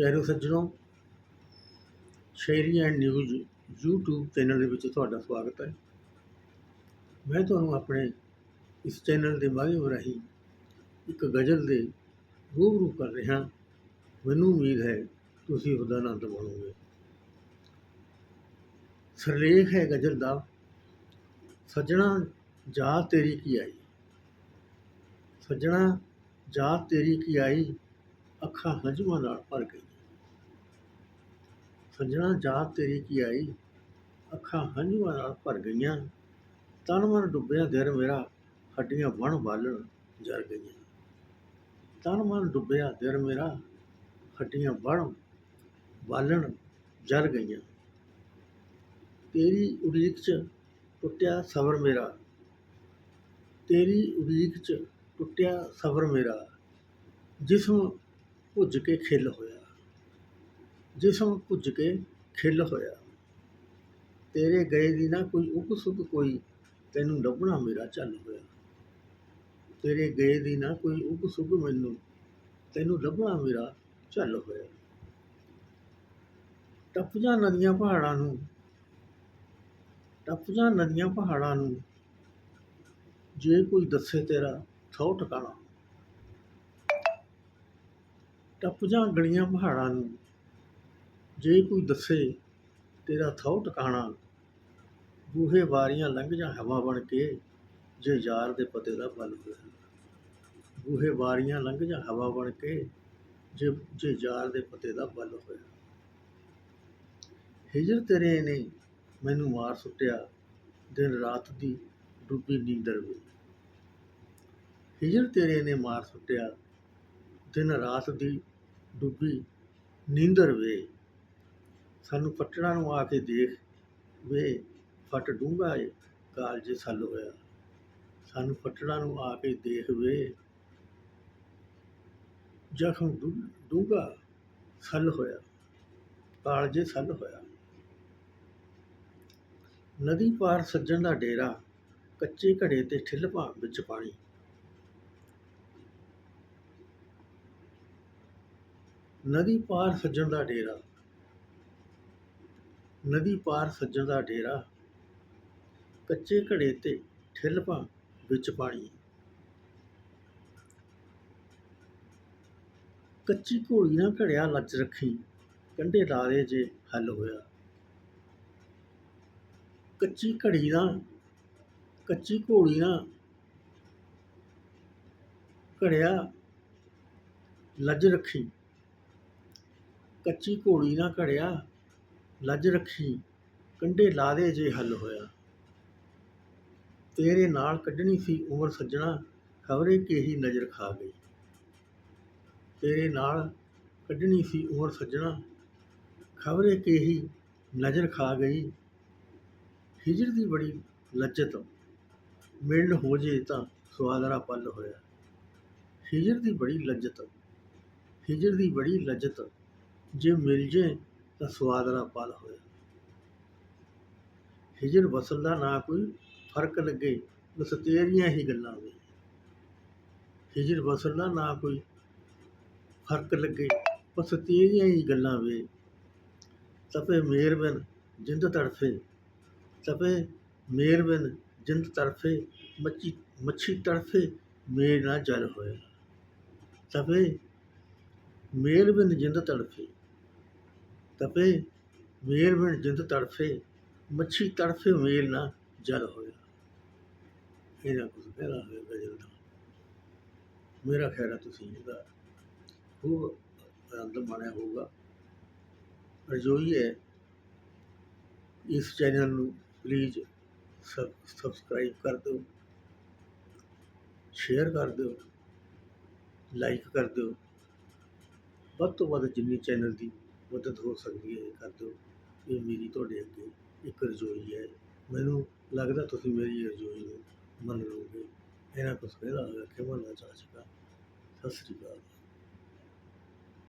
ਪਿਆਰੇ ਸੱਜਣੋ, Sheri and news YouTube channel ਦੇ ਵਿੱਚ ਤੁਹਾਡਾ ਸਵਾਗਤ ਹੈ। ਮੈਂ ਤੁਹਾਨੂੰ ਆਪਣੇ ਇਸ ਚੈਨਲ ਦੇ ਮਾਧਿਅਮ ਰਾਹੀਂ ਇੱਕ ਗਜ਼ਲ ਦੇ ਰੂਬਰੂ ਕਰ ਰਿਹਾ ਮੈਨੂੰ ਉਮੀਦ ਹੈ ਤੁਸੀਂ ਉਹਦਾ ਆਨੰਦ ਮਾਣੋਗੇ। ਸਰਲੇਖ ਹੈ ਗਜ਼ਲ ਦਾ, ਸੱਜਣਾ, ਜਾ ਤੇਰੀ ਕੀ ਆਈ? ਸੱਜਣਾ, ਜਾ ਤੇਰੀ ਕੀ ਆਈ? ਅੱਖਾਂ ਹੰਝੂਆਂ ਨਾਲ ਭਰ ਗਈਆਂ। ਸੱਜਣਾ ਜਾ ਤੇਰੀ ਕੀ ਆਈ? ਅੱਖਾਂ ਹੰਝੂਆਂ ਨਾਲ ਭਰ ਗਈਆਂ। ਤਨ ਮਨ ਡੁੱਬਿਆ ਦਿਲ ਮੇਰਾ ਹੱਡੀਆਂ ਬਣ ਬਾਲਣ ਜਰ ਗਈਆਂ। ਤਨ ਮਨ ਡੁੱਬਿਆ ਦਿਲ ਮੇਰਾ ਹੱਡੀਆਂ ਬਣ ਬਾਲਣ ਜਰ ਗਈਆਂ। ਤੇਰੀ ਉਡੀਕ 'ਚ ਟੁੱਟਿਆ ਸਬਰ ਮੇਰਾ। ਤੇਰੀ ਉਡੀਕ 'ਚ ਟੁੱਟਿਆ ਸਬਰ ਮੇਰਾ। ਜਿਸਮ ਭੁੱਜ ਕੇ ਖਿਲ ਹੋਇਆ। ਜਿਸਮ ਭੁੱਜ ਕੇ ਖਿਲ ਹੋਇਆ। ਤੇਰੇ ਗਏ ਦੀ ਨਾ ਕੋਈ ਉਗ ਸੁਗ ਕੋਈ, ਤੈਨੂੰ ਲੱਭਣਾ ਮੇਰਾ ਚੱਲ ਹੋਇਆ। ਤੇਰੇ ਗਏ ਦੀ ਨਾ ਕੋਈ ਉਗ ਸੁਗ ਮੈਨੂੰ, ਤੈਨੂੰ ਲੱਭਣਾ ਮੇਰਾ ਚੱਲ ਹੋਇਆ। ਟੱਪ ਜਾ ਨਦੀਆਂ ਪਹਾੜਾਂ ਨੂੰ ਟੱਪ ਜਾ ਨਦੀਆਂ ਪਹਾੜਾਂ ਨੂੰ, ਜੇ ਕੋਈ ਦੱਸੇ ਤੇਰਾ ਥੋ ਟਿਕਾਣਾ। ਟੱਪ ਜਾ ਗਲੀਆਂ ਪਹਾੜਾਂ ਨੂੰ ਜੇ ਕੋਈ ਦੱਸੇ ਤੇਰਾ ਥੋ ਟਿਕਾਣਾ, ਬੂਹੇ ਵਾਰੀਆਂ ਲੰਘ ਜਾ ਹਵਾ ਬਣ ਕੇ, ਜੇ ਯਾਰ ਦੇ ਪਤੇ ਦਾ ਬਲ ਹੋਇਆ ਬੂਹੇ ਵਾਰੀਆਂ ਲੰਘ ਜਾ ਹਵਾ ਬਣ ਕੇ, ਜੇ ਜੇ ਯਾਰ ਦੇ ਪਤੇ ਦਾ ਬਲ ਹੋਇਆ ਹਿਜਰ ਤੇਰੇ ਨੇ ਮੈਨੂੰ ਮਾਰ ਸੁੱਟਿਆ, ਦਿਨ ਰਾਤ ਦੀ ਡੁੱਬੀ ਨੀਂਦਰ ਵੇ ਹਿਜਰ ਤੇਰੇ ਨੇ ਮਾਰ ਸੁੱਟਿਆ, ਦਿਨ ਰਾਤ ਦੀ ਡੁੱਬੀ ਨੀਂਦਰ ਵੇ ਸਾਨੂੰ ਪੱਟਣਾ ਨੂੰ ਆ ਕੇ ਦੇਖ ਵੇ ਫਟ ਡੂੰਘਾ ਏ ਕਾਲਜ ਸੱਲ ਹੋਇਆ। ਸਾਨੂੰ ਪੱਟਣਾ ਨੂੰ ਆ ਕੇ ਦੇਖ ਵੇ ਜ਼ਖਮ ਡੂੰ- ਡੂੰਘਾ ਸੱਲ ਹੋਇਆ, ਕਾਲਜੇ ਸੱਲ ਹੋਇਆ। ਨਦੀ ਪਾਰ ਸੱਜਣ ਦਾ ਡੇਰਾ, ਕੱਚੇ ਘੜੇ ਤੇ ਠਿੱਲ ਠਿੱਲਪਾਂ ਵਿੱਚ ਪਾਣੀ। ਨਦੀ ਪਾਰ ਸੱਜਣ ਦਾ ਡੇਰਾ ਨਦੀ ਪਾਰ ਸੱਜਣ ਦਾ ਡੇਰਾ। ਕੱਚੇ ਘੜੇ ਤੇ ਠਿੱਲ ਠਿੱਲਪਾਂ ਵਿੱਚ ਪਾਣੀ। ਕੱਚੀ ਘੋੜੀ ਨਾ ਘੜਿਆ ਲੱਜ ਰੱਖੀ। ਕੰਢੇ ਲਾਰੇ ਜੇ ਹੱਲ ਹੋਇਆ। ਕੱਚੀ ਘੜੀ ਨਾ ਕੱਚੀ ਘੋੜੀ ਨਾ ਘੜਿਆ ਲੱਜ ਰੱਖੀ। ਕੱਚੀ ਘੋੜੀ ਨਾ ਘੜਿਆ ਲੱਜ ਰੱਖੀ, ਕੰਢੇ ਲਾ ਦੇ ਜੇ ਹੱਲ ਹੋਇਆ। ਤੇਰੇ ਨਾਲ ਕੱਢਣੀ ਸੀ ਉਮਰ ਸੱਜਣਾ, ਖਬਰੇ ਕਿਹੀ ਨਜ਼ਰ ਖਾ ਗਈ। ਤੇਰੇ ਨਾਲ ਕੱਢਣੀ ਸੀ ਉਮਰ ਸੱਜਣਾ, ਖਬਰੇ ਕਿਹੀ ਨਜ਼ਰ ਖਾ ਗਈ। ਹਿਜਰ ਦੀ ਬੜੀ ਲੱਜਤ, ਮਿਲਣ ਹੋ ਜੇ ਤਾਂ ਸਵਾਦਰਾ ਪੱਲ ਹੋਇਆ। ਹਿਜਰ ਦੀ ਬੜੀ ਲੱਜਤ, ਹਿਜਰ ਦੀ ਬੜੀ ਲੱਜਤ, ਜੇ ਮਿਲ ਜੇ ਤਾਂ ਸਵਾਦ ਸਵਾਦਰਾ ਪਲ ਹੋਇਆ। ਹਿਜਰ ਵਸਲ ਦਾ ਨਾ ਕੋਈ ਫ਼ਰਕ ਲੱਗੇ, ਬਸ ਤੇਰੀਆਂ ਹੀ ਗੱਲਾਂ ਵੇ ਹਿਜਰ ਵਸਲ ਦਾ ਨਾ ਕੋਈ ਫ਼ਰਕ ਲੱਗੇ, ਬਸ ਤੇਰੀਆਂ ਹੀ ਗੱਲਾਂ ਵੇ ਤਪੇ ਮੇਰ ਬਿਨ ਜਿੰਦ ਤੜਫੇ, ਤਪੇ ਮੇਰ ਬਿਨ ਜਿੰਦ ਤੜਫੇ, ਮੱਛੀ ਮੱਛੀ ਤੜਫੇ, ਮੇਰ ਨਾ ਜਲ ਹੋਇਆ ਤਪੇ ਮੇਰ ਬਿਨ ਜਿੰਦ ਤੜਫੇ। ਤਪੇ, ਮੇਲ ਬਿਨ ਜਿੰਦ ਤੜਫੇ, ਮੱਛੀ ਤੜਫੇ ਮੇਲ ਨਾ ਜਲ ਹੋਇਆ। ਇਹਦਾ ਕੁਝ ਕਹਿਣਾ ਹੋਇਆ ਗਜ਼ਲ ਦਾ। ਮੇਰਾ ਖਿਆਲ ਹੈ ਤੁਸੀਂ ਇਹਦਾ ਖੂਬ ਆਨੰਦ ਮਾਣਿਆ ਹੋਊਗਾ। ਰਜੋਈ ਹੈ ਇਸ ਚੈਨਲ ਨੂੰ ਪਲੀਜ਼ ਸਬ ਸਬਸਕ੍ਰਾਈਬ ਕਰ ਦਿਓ। ਸ਼ੇਅਰ ਕਰ ਦਿਓ। ਲਾਈਕ ਕਰ ਦਿਓ। ਵੱਧ ਤੋਂ ਵੱਧ ਜਿੰਨੀ ਚੈਨਲ ਦੀ ਮਦਦ ਹੋ ਸਕਦੀ ਹੈ, ਇਹ ਕਰ ਦਿਓ। ਇਹ ਮੇਰੀ, ਤੁਹਾਡੇ ਅੱਗੇ ਇੱਕ ਰਜੋਈ ਹੈ। ਮੈਨੂੰ ਲੱਗਦਾ ਤੁਸੀਂ ਮੇਰੀ ਰਜੋਈ ਨੂੰ ਮੰਨ ਲਓਗੇ। ਇਹਨਾਂ ਕੁਛ ਕਹਿਦਾ ਹੋਇਆ ਕਿ ਮੰਨਣਾ ਚਾਹ ਚੁੱਕਾ ਸਤਿ ਸ੍ਰੀ ਅਕਾਲ।